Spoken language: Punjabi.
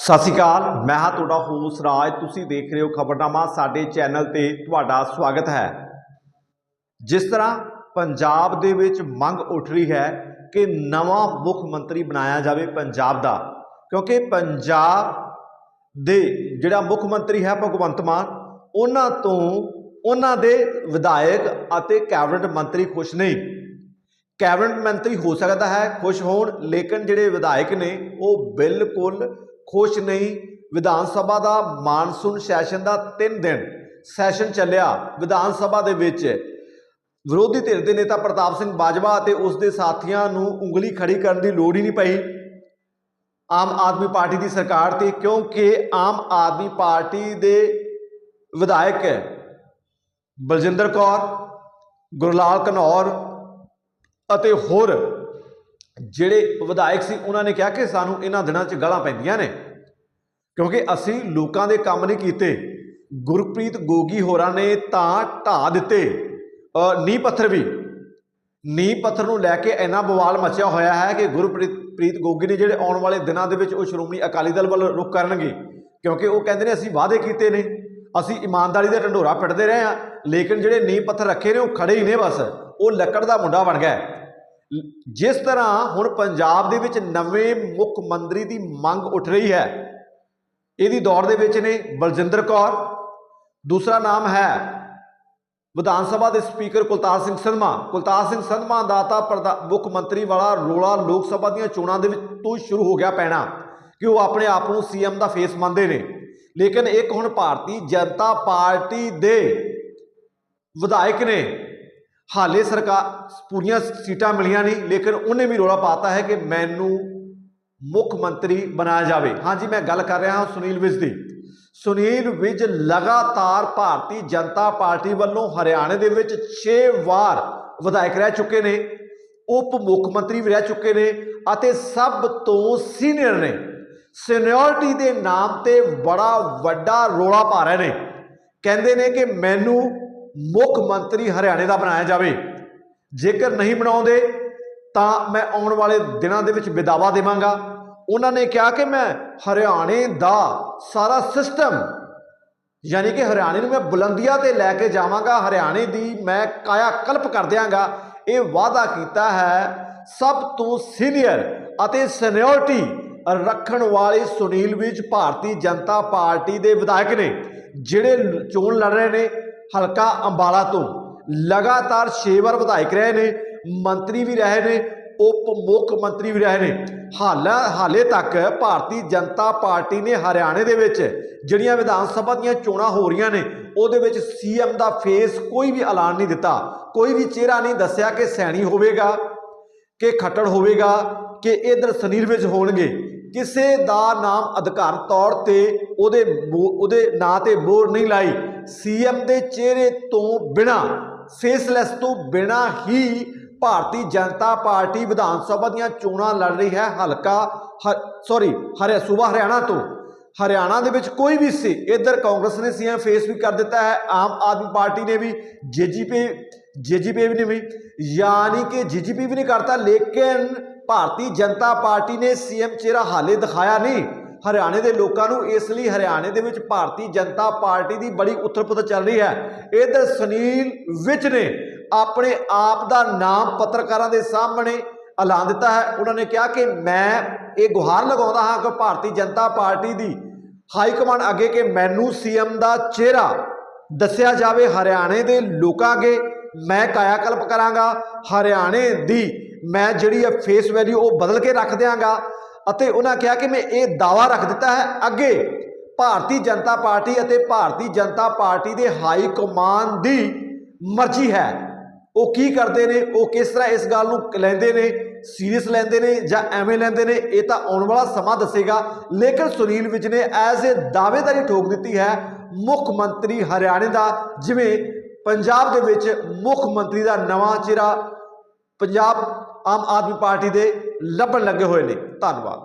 ਸਤਿ ਸ਼੍ਰੀ ਅਕਾਲ, ਮੈਂ ਹਾਂ ਤੁਹਾਡਾ ਹੋਸ ਰਾਜ। ਤੁਸੀਂ ਦੇਖ ਰਹੇ ਹੋ ਖਬਰਨਾਮਾ, ਸਾਡੇ ਚੈਨਲ ਤੇ ਤੁਹਾਡਾ ਸਵਾਗਤ ਹੈ। ਜਿਸ ਤਰ੍ਹਾਂ ਪੰਜਾਬ ਦੇ ਵਿੱਚ ਮੰਗ ਉੱਠ ਰਹੀ ਹੈ ਕਿ ਨਵਾਂ ਮੁੱਖ ਮੰਤਰੀ ਬਣਾਇਆ ਜਾਵੇ ਪੰਜਾਬ ਦਾ, ਕਿਉਂਕਿ ਪੰਜਾਬ ਦੇ ਜਿਹੜਾ ਮੁੱਖ ਮੰਤਰੀ ਹੈ ਭਗਵੰਤ ਮਾਨ, ਉਹਨਾਂ ਤੋਂ ਉਹਨਾਂ ਦੇ ਵਿਧਾਇਕ ਅਤੇ ਕੈਬਨਿਟ ਮੰਤਰੀ ਖੁਸ਼ ਨਹੀਂ। ਕੈਬਨਿਟ ਮੰਤਰੀ ਹੋ ਸਕਦਾ ਹੈ, ਖੁਸ਼ ਹੋਣ, ਲੇਕਿਨ ਜਿਹੜੇ ਵਿਧਾਇਕ ਨੇ, ਉਹ ਬਿਲਕੁਲ ਖੁਸ਼ ਨਹੀਂ। ਵਿਧਾਨ ਸਭਾ ਦਾ ਮਾਨਸੂਨ ਸੈਸ਼ਨ ਦਾ 3 ਦਿਨ ਸੈਸ਼ਨ ਚੱਲਿਆ ਵਿਧਾਨ ਸਭਾ ਦੇ ਵਿੱਚ। ਵਿਰੋਧੀ ਧਿਰ ਦੇ ਨੇਤਾ ਪ੍ਰਤਾਪ ਸਿੰਘ ਬਾਜਵਾ ਅਤੇ ਉਸ ਦੇ ਸਾਥੀਆਂ ਨੂੰ ਉਂਗਲੀ ਖੜੀ ਕਰਨ ਦੀ ਲੋੜ ਹੀ ਨਹੀਂ ਪਈ। ਆਮ ਆਦਮੀ ਪਾਰਟੀ ਦੀ ਸਰਕਾਰ ਤੇ, ਕਿਉਂਕਿ ਆਮ ਆਦਮੀ ਪਾਰਟੀ ਦੇ ਵਿਧਾਇਕ ਬਲਜਿੰਦਰ ਕੌਰ, ਗੁਰਲਾਲ ਕਨੌਰ ਅਤੇ ਹੋਰ ਜਿਹੜੇ ਵਿਧਾਇਕ ਸੀ ਉਹਨਾਂ ਨੇ ਕਿਹਾ ਕਿ ਸਾਨੂੰ ਇਹਨਾਂ ਦਿਨਾਂ 'ਚ ਗਾਲਾਂ ਪੈਂਦੀਆਂ ਨੇ। ਕਿਉਂਕਿ ਅਸੀਂ ਲੋਕਾਂ ਦੇ ਕੰਮ ਨਹੀਂ ਕੀਤੇ। ਗੁਰਪ੍ਰੀਤ ਗੋਗੀ ਹੋਰਾਂ ਨੇ ਤਾਂ ਢਾ ਦਿੱਤੇ। ਅ, ਨੀਂਹ ਪੱਥਰ ਵੀ। ਨੀਂਹ ਪੱਥਰ ਨੂੰ ਲੈ ਕੇ ਇੰਨਾ ਬਵਾਲ ਮਚਿਆ ਹੋਇਆ ਹੈ ਕਿ ਗੁਰਪ੍ਰੀਤ ਪ੍ਰੀਤ ਗੋਗੀ ਨੇ ਜਿਹੜੇ ਆਉਣ ਵਾਲੇ ਦਿਨਾਂ ਦੇ ਵਿੱਚ ਉਹ ਸ਼੍ਰੋਮਣੀ ਅਕਾਲੀ ਦਲ ਵੱਲ ਰੁਖ ਕਰਨਗੇ। ਕਿਉਂਕਿ ਉਹ ਕਹਿੰਦੇ ਨੇ ਅਸੀਂ ਵਾਅਦੇ ਕੀਤੇ ਨੇ। ਅਸੀਂ ਇਮਾਨਦਾਰੀ ਦਾ ਢੰਡੋਰਾ ਪਿੱਟਦੇ ਰਹੇ ਹਾਂ ਲੇਕਿਨ ਜਿਹੜੇ ਨੀਂਹ ਪੱਥਰ ਰੱਖੇ ਨੇ ਉਹ ਖੜੇ ਹੀ ਨੇ ਬਸ। ਉਹ ਲੱਕੜ ਦਾ ਮੁੰਡਾ ਬਣ ਗਿਆ। ਜਿਸ ਤਰ੍ਹਾਂ ਹੁਣ ਪੰਜਾਬ ਦੇ ਵਿੱਚ ਨਵੇਂ ਮੁੱਖ ਮੰਤਰੀ ਦੀ ਮੰਗ ਉੱਠ ਰਹੀ ਹੈ, ਇਹਦੀ ਦੌੜ ਦੇ ਵਿੱਚ ਨੇ ਬਲਜਿੰਦਰ ਕੌਰ, ਦੂਸਰਾ ਨਾਮ ਹੈ ਵਿਧਾਨ ਸਭਾ ਦੇ ਸਪੀਕਰ ਕੁਲਤਾਰ ਸਿੰਘ ਸੰਧਮਾ ਕੁਲਤਾਰ ਸਿੰਘ ਸੰਧਮਾ ਦਾ ਤਾਂ ਪ੍ਰਧਾ- ਮੁੱਖ ਮੰਤਰੀ ਵਾਲਾ ਰੋਲਾ ਲੋਕ ਸਭਾ ਦੀਆਂ ਚੋਣਾਂ ਦੇ ਵਿੱਚ ਤੋਂ ਹੀ ਸ਼ੁਰੂ ਹੋ ਗਿਆ ਪੈਣਾ ਕਿ ਉਹ ਆਪਣੇ ਆਪ ਨੂੰ ਸੀਐਮ ਦਾ ਫੇਸ ਮੰਨਦੇ ਨੇ। ਲੇਕਿਨ ਇੱਕ ਹੁਣ ਭਾਰਤੀ ਜਨਤਾ ਪਾਰਟੀ ਦੇ ਵਿਧਾਇਕ ਨੇ ਹਾਲੇ ਸਰਕਾਰ ਪੂਰੀਆਂ ਸੀਟਾਂ ਮਿਲੀਆਂ ਨਹੀਂ, ਲੇਕਿਨ ਉਹਨੇ ਵੀ ਰੋਲਾ ਪਾਤਾ ਹੈ ਕਿ ਮੈਨੂੰ ਮੁੱਖ ਮੰਤਰੀ ਬਣਾਇਆ ਜਾਵੇ। ਹਾਂਜੀ, ਮੈਂ ਗੱਲ ਕਰ ਰਿਹਾ ਹਾਂ ਸੁਨੀਲ ਵਿਜ ਦੀ। ਸੁਨੀਲ ਵਿਜ ਲਗਾਤਾਰ ਭਾਰਤੀ ਜਨਤਾ ਪਾਰਟੀ ਵੱਲੋਂ ਹਰਿਆਣੇ ਦੇ ਵਿੱਚ 6 ਵਾਰ ਵਿਧਾਇਕ ਰਹਿ ਚੁੱਕੇ ਨੇ, ਉਪ ਮੁੱਖ ਮੰਤਰੀ ਵੀ ਰਹਿ ਚੁੱਕੇ ਨੇ ਅਤੇ ਸਭ ਤੋਂ ਸੀਨੀਅਰ ਨੇ। ਸੀਨੀਅਰਟੀ ਦੇ ਨਾਮ ਤੇ ਬੜਾ ਵੱਡਾ ਰੋਲਾ ਪਾ ਰਹੇ ਨੇ। ਕਹਿੰਦੇ ਨੇ ਕਿ ਮੈਨੂੰ ਮੁੱਖ ਮੰਤਰੀ ਹਰਿਆਣੇ ਦਾ ਬਣਾਇਆ ਜਾਵੇ। ਜੇਕਰ ਨਹੀਂ ਬਣਾਉਂਦੇ, ਤਾਂ ਮੈਂ ਆਉਣ ਵਾਲੇ ਦਿਨਾਂ ਦੇ ਵਿੱਚ ਵਿਦਾਵਾ ਦੇਵਾਂਗਾ। ਉਹਨਾਂ ਨੇ ਕਿਹਾ ਕਿ ਮੈਂ ਹਰਿਆਣੇ ਦਾ ਸਾਰਾ ਸਿਸਟਮ, ਯਾਨੀ ਕਿ ਹਰਿਆਣੇ ਨੂੰ ਮੈਂ ਬੁਲੰਦੀਆਂ ਤੇ ਲੈ ਕੇ ਜਾਵਾਂਗਾ, ਹਰਿਆਣੇ ਦੀ ਮੈਂ ਕਾਇਆ ਕਲਪ ਕਰ ਦਿਆਂਗਾ। ਇਹ ਵਾਅਦਾ ਕੀਤਾ ਹੈ ਸਭ ਤੋਂ ਸੀਨੀਅਰ ਅਤੇ ਸੀਨੀਅਰਟੀ ਰੱਖਣ ਵਾਲੇ ਸੁਨੀਲ ਵਿਜ ਭਾਰਤੀ ਜਨਤਾ ਪਾਰਟੀ ਦੇ ਵਿਧਾਇਕ ਨੇ, ਜਿਹੜੇ ਚੋਣ ਲੜ ਰਹੇ ਨੇ। ਹਲਕਾ ਅੰਬਾਲਾ ਤੋਂ ਲਗਾਤਾਰ 6 ਵਾਰ ਵਿਧਾਇਕ ਰਹੇ ਨੇ, ਮੰਤਰੀ ਵੀ ਰਹੇ ਨੇ, ਉਪ ਮੁੱਖ ਮੰਤਰੀ ਵੀ ਰਹੇ ਨੇ। ਹਾਲਾ, ਹਾਲੇ ਤੱਕ ਭਾਰਤੀ ਜਨਤਾ ਪਾਰਟੀ ਨੇ ਹਰਿਆਣੇ ਦੇ ਵਿੱਚ ਜਿਹੜੀਆਂ ਵਿਧਾਨ ਸਭਾ ਦੀਆਂ ਚੋਣਾਂ ਹੋ ਰਹੀਆਂ ਨੇ, ਉਹਦੇ ਵਿੱਚ ਸੀਐਮ ਦਾ ਫੇਸ ਕੋਈ ਵੀ ਐਲਾਨ ਨਹੀਂ ਦਿੱਤਾ। ਕੋਈ ਵੀ ਚਿਹਰਾ ਨਹੀਂ ਦੱਸਿਆ ਕਿ ਸੈਣੀ ਹੋਵੇਗਾ, ਕਿ ਖੱਟੜ ਹੋਵੇਗਾ, ਕਿ ਇਧਰ ਸੁਨੀਲ ਵਿੱਚ ਹੋਣਗੇ। ਕਿਸੇ ਦਾ ਨਾਮ ਅਧਿਕਾਰ ਤੌਰ ਤੇ ਉਹਦੇ ਮੋ- ਉਹਦੇ ਨਾਂ ਤੇ ਮੋਹਰ ਨਹੀਂ ਲਾਈ। ਸੀਐਮ ਦੇ ਚਿਹਰੇ ਤੋਂ ਬਿਨਾ, ਫੇਸਲੈਸ ਤੋਂ ਬਿਨਾ ਹੀ ਭਾਰਤੀ ਜਨਤਾ ਪਾਰਟੀ ਵਿਧਾਨ ਸਭਾ ਦੀਆਂ ਚੋਣਾਂ ਲੜ ਰਹੀ ਹੈ। ਹਲਕਾ ਸੌਰੀ ਹਰਿਆ, ਸੂਬਾ ਹਰਿਆਣਾ ਤੋਂ। ਹਰਿਆਣਾ ਦੇ ਵਿੱਚ ਕੋਈ ਵੀ ਸੀ, ਇਧਰ ਕਾਂਗਰਸ ਨੇ ਸੀਐਮ ਫੇਸ ਵੀ ਕਰ ਦਿੱਤਾ ਹੈ। ਆਮ ਆਦਮੀ ਪਾਰਟੀ ਨੇ ਵੀ, ਜੇਜੀਪੀ ਜੇਜੀਪੀ ਵੀ ਨੇ ਵੀ, ਯਾਨੀ ਕਿ ਜੀਜੀਪੀ ਵੀ ਨਹੀਂ ਕਰਤਾ, ਲੇਕਿਨ ਭਾਰਤੀ ਜਨਤਾ ਪਾਰਟੀ ਨੇ ਸੀਐਮ ਚਿਹਰਾ ਹਾਲੇ ਦਿਖਾਇਆ ਨਹੀਂ। ਹਰਿਆਣੇ ਦੇ ਲੋਕਾਂ ਨੂੰ ਇਸ ਲਈ ਹਰਿਆਣੇ ਦੇ ਵਿੱਚ ਭਾਰਤੀ ਜਨਤਾ ਪਾਰਟੀ ਦੀ ਬੜੀ ਉਥਲ-ਪੁਥਲ ਚੱਲ ਰਹੀ ਹੈ। ਇਧਰ ਸੁਨੀਲ ਵਿਚ ਨੇ ਆਪਣੇ ਆਪ ਦਾ ਨਾਮ ਪੱਤਰਕਾਰਾਂ ਦੇ ਸਾਹਮਣੇ ਐਲਾਨ ਦਿੱਤਾ ਹੈ। ਉਹਨਾਂ ਨੇ ਕਿਹਾ ਕਿ ਮੈਂ ਇਹ ਗੁਹਾਰ ਲਗਾਉਂਦਾ ਹਾਂ ਕਿ ਭਾਰਤੀ ਜਨਤਾ ਪਾਰਟੀ ਦੀ ਹਾਈ ਕਮਾਂਡ ਅੱਗੇ ਕਿ ਮੈਨੂੰ ਸੀਐਮ ਦਾ ਚਿਹਰਾ ਦੱਸਿਆ ਜਾਵੇ, ਹਰਿਆਣੇ ਦੇ ਲੋਕਾਂ ਅੱਗੇ ਮੈਂ ਕਾਇਆਕਲਪ ਕਰਾਂਗਾ, ਹਰਿਆਣੇ ਦੀ ਮੈਂ ਜਿਹੜੀ ਹੈ ਫੇਸ ਵੈਲਿਊ ਉਹ ਬਦਲ ਕੇ ਰੱਖ ਦਿਆਂਗਾ। ਅਤੇ ਉਹਨਾਂ ਕਿਹਾ ਕਿ ਮੈਂ ਇਹ ਦਾਵਾ ਰੱਖ ਦਿੱਤਾ ਹੈ, ਅੱਗੇ ਭਾਰਤੀ ਜਨਤਾ ਪਾਰਟੀ ਅਤੇ ਭਾਰਤੀ ਜਨਤਾ ਪਾਰਟੀ ਦੇ ਹਾਈ ਕਮਾਂਡ ਦੀ ਮਰਜ਼ੀ ਹੈ। ਉਹ ਕੀ ਕਰਦੇ ਨੇ, ਉਹ ਕਿਸ ਤਰ੍ਹਾਂ ਇਸ ਗੱਲ ਨੂੰ ਲੈਂਦੇ ਨੇ, ਸੀਰੀਅਸ ਲੈਂਦੇ ਨੇ ਜਾਂ ਐਵੇਂ ਲੈਂਦੇ ਨੇ, ਇਹ ਤਾਂ ਆਉਣ ਵਾਲਾ ਸਮਾਂ ਦੱਸੇਗਾ। ਲੇਕਿਨ ਸੁਨੀਲ ਵਿਜ ਨੇ ਐਜ਼ ਏ ਦਾਅਵੇਦਾਰੀ ਠੋਕ ਦਿੱਤੀ ਹੈ, ਮੁੱਖ ਮੰਤਰੀ ਹਰਿਆਣੇ ਦਾ, ਜਿਵੇਂ ਪੰਜਾਬ ਦੇ ਵਿੱਚ ਮੁੱਖ ਮੰਤਰੀ ਦਾ ਨਵਾਂ ਚਿਹਰਾ, ਪੰਜਾਬ ਆਮ ਆਦਮੀ ਪਾਰਟੀ ਦੇ ਲੱਭਣ ਲੱਗੇ ਹੋਏ ਨੇ। ਧੰਨਵਾਦ।